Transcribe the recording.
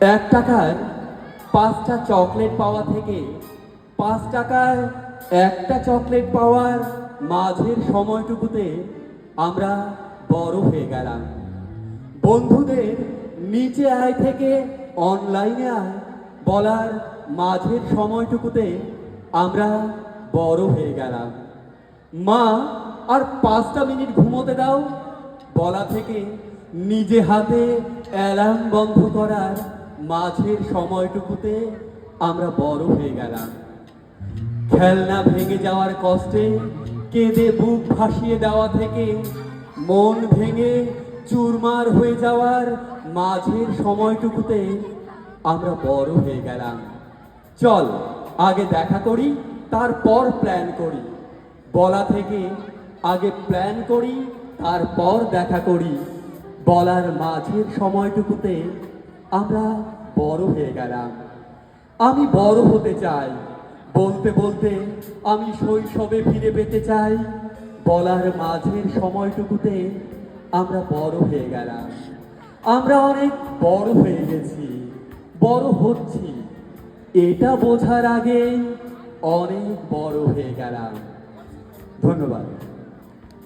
এক টাকার পাঁচটা চকলেট পাওয়া থেকে পাঁচ টাকায় একটা চকলেট পাওয়ার মাঝের সময়টুকুতে আমরা বড় হয়ে গেলাম। বন্ধুদের নিচে আয় থেকে অনলাইনে আয় বলার মাঝের সময়টুকুতে আমরা বড় হয়ে গেলাম। মা, আর পাঁচটা মিনিট ঘুমোতে দাও। বলা থেকে নিজে হাতে অ্যালার্ম বন্ধ করার মাঝের সময়টুকুতে আমরা বড় হয়ে গেলাম। খেলনা ভেঙে যাওয়ার কষ্টে কেঁদে বুক ভাসিয়ে দেওয়া থেকে মন ভেঙে চুরমার হয়ে যাওয়ার মাঝের সময়টুকুতে আমরা বড় হয়ে গেলাম। চল, আগে দেখা করি, তারপর প্ল্যান করি। বলা থেকে আগে প্ল্যান করি তারপর দেখা করি। বলার মাঝের সময়টুকুতে আমরা বড় হয়ে গেলাম। আমি বড় হতে চাই। বলতে বলতে আমি শৈশবে ফিরে পেতে চাই। বলার মাঝের সময়টুকুতে আমরা বড় হয়ে গেলাম। আমরা অনেক বড় হয়ে গেছি। বড় হচ্ছি। এটা বোঝার আগেই অনেক বড় হয়ে গেলাম। ধন্যবাদ।